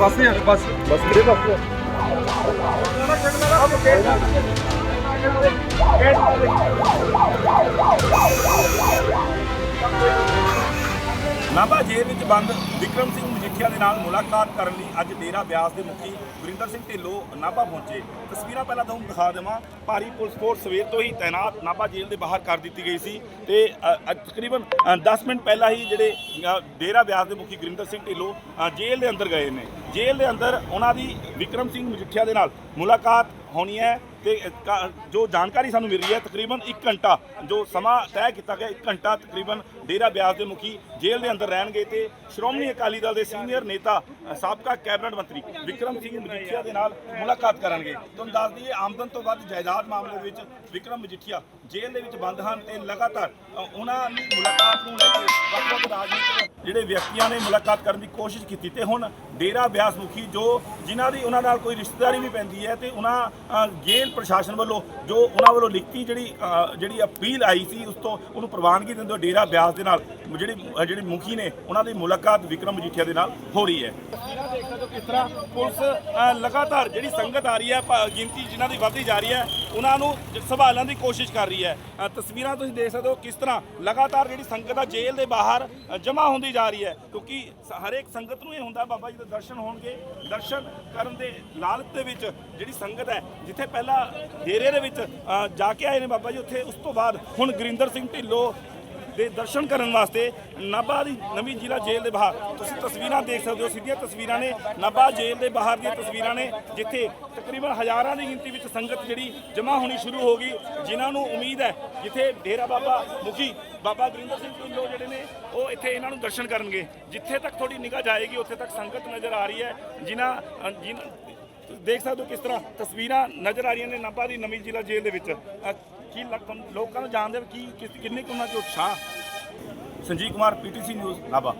ਬੱਸ ਨਹੀਂ ਆ ਬੱਸ। ਬੱਸ ਕਿਹੜੇ ਬੱਸ। ਨਾਭਾ ਜੇਲ੍ਹ ਵਿੱਚ ਬੰਦ ਵਿਕਰਮ ਸਿੰਘ ਮਜੀਠੀਆ ਦੇ ਨਾਲ ਮੁਲਾਕਾਤ ਕਰਨ ਲਈ ਅੱਜ ਡੇਰਾ ਬਿਆਸ ਦੇ ਮੁਖੀ ਗੁਰਿੰਦਰ ਸਿੰਘ ਢਿੱਲੋਂ ਨਾਭਾ ਪਹੁੰਚੇ। ਤਸਵੀਰਾਂ ਪਹਿਲਾਂ ਤੁਹਾਨੂੰ ਦਿਖਾ ਦੇਵਾਂ। ਭਾਰੀ ਪੁਲਿਸ ਫੋਰਸ ਸਵੇਰ ਤੋਂ ਹੀ ਤਾਇਨਾਤ ਨਾਭਾ ਜੇਲ੍ਹ ਦੇ ਬਾਹਰ ਕਰ ਦਿੱਤੀ ਗਈ ਸੀ ਤੇ ਅ, ਤਕਰੀਬਨ ਅ, 10 ਮਿੰਟ ਪਹਿਲਾਂ ਹੀ ਜਿਹੜੇ ਡੇਰਾ ਬਿਆਸ ਦੇ ਮੁਖੀ ਗੁਰਿੰਦਰ ਸਿੰਘ ਢਿੱਲੋਂ ਜੇਲ੍ਹ ਦੇ ਅੰਦਰ ਗਏ ਨੇ। ਜੇਲ੍ਹ ਦੇ ਅੰਦਰ ਉਹਨਾਂ ਦੀ ਵਿਕਰਮ ਸਿੰਘ ਮਜੀਠੀਆ ਦੇ ਨਾਲ ਮੁਲਾਕਾਤ ਹੋਣੀ ਹੈ। ਤੇ ਕ- ਜੋ ਜਾਣਕਾਰੀ ਸਾਨੂੰ ਮਿਲ ਰਹੀ ਹੈ, ਤਕਰੀਬਨ 1 ਘੰਟਾ, ਜੋ ਸਮਾਂ ਤੈਅ ਕੀਤਾ ਗਿਆ 1 ਘੰਟਾ ਤਕਰੀਬਨ ਡੇਰਾ ਬਿਆਸ ਦੇ ਮੁਖੀ ਜੇਲ੍ਹ ਦੇ ਅੰਦਰ ਰਹਿਣਗੇ ਤੇ ਸ਼੍ਰੋਮਣੀ ਅਕਾਲੀ ਦਲ ਦੇ ਸੀਨੀਅਰ ਨੇਤਾ ਸਾਬਕਾ ਕੈਬਨਿਟ ਮੰਤਰੀ ਵਿਕਰਮ ਸਿੰਘ ਮਜੀਠੀਆ ਦੇ ਨਾਲ ਮੁਲਾਕਾਤ ਕਰਨਗੇ। ਤੁਹਾਨੂੰ ਦੱਸ ਦਈਏ, ਆਮਦਨ ਤੋਂ ਵੱਧ ਜਾਇਦਾਦ ਮਾਮਲੇ ਦੇ ਵਿੱਚ ਵਿਕਰਮ ਮਜੀਠੀਆ ਜੇਲ੍ਹ ਦੇ ਵਿੱਚ ਬੰਦ ਹਨ ਤੇ ਲਗਾਤਾਰ ਉਹਨਾਂ ਦੀ ਮੁਲਾਕਾਤ ਨੂੰ ਲੈ ਕੇ ਵੱਖ-ਵੱਖ ਰਾਜਨੀਤਿਕ ਜਿਹੜੇ ਵਿਅਕਤੀਆਂ ਨੇ ਮੁਲਾਕਾਤ ਕਰਨ ਦੀ ਕੋਸ਼ਿਸ਼ ਕੀਤੀ ਤੇ ਹੁਣ ਡੇਰਾ ਬਿਆਸ ਮੁਖੀ ਜੋ ਜਿਨ੍ਹਾਂ ਦੀ ਉਹਨਾਂ ਨਾਲ ਕੋਈ ਰਿਸ਼ਤੇਦਾਰੀ ਵੀ ਪੈਂਦੀ ਹੈ ਤੇ ਉਹਨਾਂ ਜੇਲ੍ਹ ਪ੍ਰਸ਼ਾਸਨ ਵੱਲੋਂ ਜੋ ਉਹਨਾਂ ਵੱਲੋਂ ਲਿਖਤੀ ਜਿਹੜੀ ਜਿਹੜੀ ਅਪੀਲ ਆਈ ਸੀ ਉਸ ਤੋਂ ਉਹਨੂੰ ਪ੍ਰਵਾਨਗੀ ਦਿੰਦੇ ਹੋਏ ਡੇਰਾ ਬਿਆਸ ਦੇ ਨਾਲ ਜਿਹੜੀ ਅ, ਜਿਹੜੇ ਮੁਖੀ ਨੇ ਉਹਨਾਂ ਦੀ ਮੁਲਾਕਾਤ ਵਿਕਰਮ ਮਜੀਠੀਆ ਦੇ ਨਾਲ ਹੋ ਰਹੀ ਹੈ। ਦੇਖ ਸਕਦੇ ਹੋ ਕਿਸ ਤਰ੍ਹਾਂ ਪੁਲਿਸ ਲਗਾਤਾਰ ਜਿਹੜੀ ਸੰਗਤ ਆ ਰਹੀ ਹੈ ਗਿਣਤੀ ਜਿਨ੍ਹਾਂ ਦੀ ਵਧਦੀ ਜਾ ਰਹੀ ਹੈ, ਉਹਨਾਂ ਨੂੰ ਸੰਭਾਲਣ ਦੀ ਕੋਸ਼ਿਸ਼ ਕਰ ਰਹੀ ਹੈ। ਤਸਵੀਰਾਂ ਤੁਸੀਂ ਦੇਖ ਸਕਦੇ ਹੋ ਕਿਸ ਤਰ੍ਹਾਂ ਲਗਾਤਾਰ ਜਿਹੜੀ ਸੰਗਤ ਆ ਜੇਲ੍ਹ ਦੇ ਬਾਹਰ ਜਮ੍ਹਾਂ ਹੁੰਦੀ ਜਾ ਰਹੀ ਹੈ। ਕਿਉਂਕਿ ਹਰੇਕ ਸੰਗਤ ਨੂੰ ਇਹ ਹੁੰਦਾ ਬਾਬਾ ਜੀ ਦੇ ਦਰਸ਼ਨ ਹੋਣਗੇ। ਦਰਸ਼ਨ ਕਰਨ ਦੇ ਲਾਲਚ ਦੇ ਵਿੱਚ ਜਿਹੜੀ ਸੰਗਤ ਹੈ, ਜਿੱਥੇ ਪਹਿਲਾਂ ਡੇਰੇ ਦੇ ਵਿੱਚ ਜਾ ਕੇ ਆਏ ਨੇ ਬਾਬਾ ਜੀ, ਉੱਥੇ ਉਸ ਤੋਂ ਬਾਅਦ ਹੁਣ ਗੁਰਿੰਦਰ ਸਿੰਘ ਢਿੱਲੋਂ ਦੇ ਦਰਸ਼ਨ ਕਰਨ ਵਾਸਤੇ ਨਾਭਾ ਦੀ ਨਵੀਂ ਜ਼ਿਲ੍ਹਾ ਜੇਲ੍ਹ ਦੇ ਬਾਹਰ। ਤੁਸੀਂ ਤਸਵੀਰਾਂ ਦੇਖ ਸਕਦੇ ਹੋ ਸਿੱਧੀਆਂ ਤਸਵੀਰਾਂ ਨੇ ਨਾਭਾ ਜੇਲ੍ਹ ਦੇ ਬਾਹਰ ਦੀਆਂ ਤਸਵੀਰਾਂ ਨੇ ਜਿੱਥੇ ਤਕਰੀਬਨ ਹਜ਼ਾਰਾਂ ਦੀ ਗਿਣਤੀ ਵਿੱਚ ਸੰਗਤ ਜਿਹੜੀ ਜਮ੍ਹਾਂ ਹੋਣੀ ਸ਼ੁਰੂ ਹੋ ਗਈ ਜਿਨ੍ਹਾਂ ਨੂੰ ਉਮੀਦ ਹੈ ਜਿੱਥੇ ਡੇਰਾ ਬਾਬਾ ਮੁਖੀ ਬਾਬਾ ਗੁਰਿੰਦਰ ਸਿੰਘ ਢਿੱਲੋਂ ਜਿਹੜੇ ਨੇ ਉਹ ਇੱਥੇ ਇਹਨਾਂ ਨੂੰ ਦਰਸ਼ਨ ਕਰਨਗੇ। ਜਿੱਥੇ ਤੱਕ ਤੁਹਾਡੀ ਨਿਗਾਹ ਜਾਏਗੀ ਉੱਥੇ ਤੱਕ ਸੰਗਤ ਨਜ਼ਰ ਆ ਰਹੀ ਹੈ। ਜਿਨ੍ਹਾਂ ਅ, ਜਿਨ੍ਹਾਂ ਦੇਖ ਸਕਦੇ ਹੋ ਕਿਸ ਤਰ੍ਹਾਂ ਤਸਵੀਰਾਂ ਨਜ਼ਰ ਆ ਰਹੀਆਂ ਨੇ ਨਾਭਾ ਦੀ ਨਵੀਂ ਜ਼ਿਲ੍ਹਾ ਜੇਲ੍ਹ ਦੇ ਵਿੱਚ। ਕੀ ਲੋਕਾਂ ਨੂੰ ਜਾਣਦੇ ਹੋ ਕੀ ਕਿਸ- ਕਿੰਨੇ ਕੁ ਉਹਨਾਂ 'ਚ ਉਤਸ਼ਾਹ? Sanjeev Kumar, PTC news, Nabha.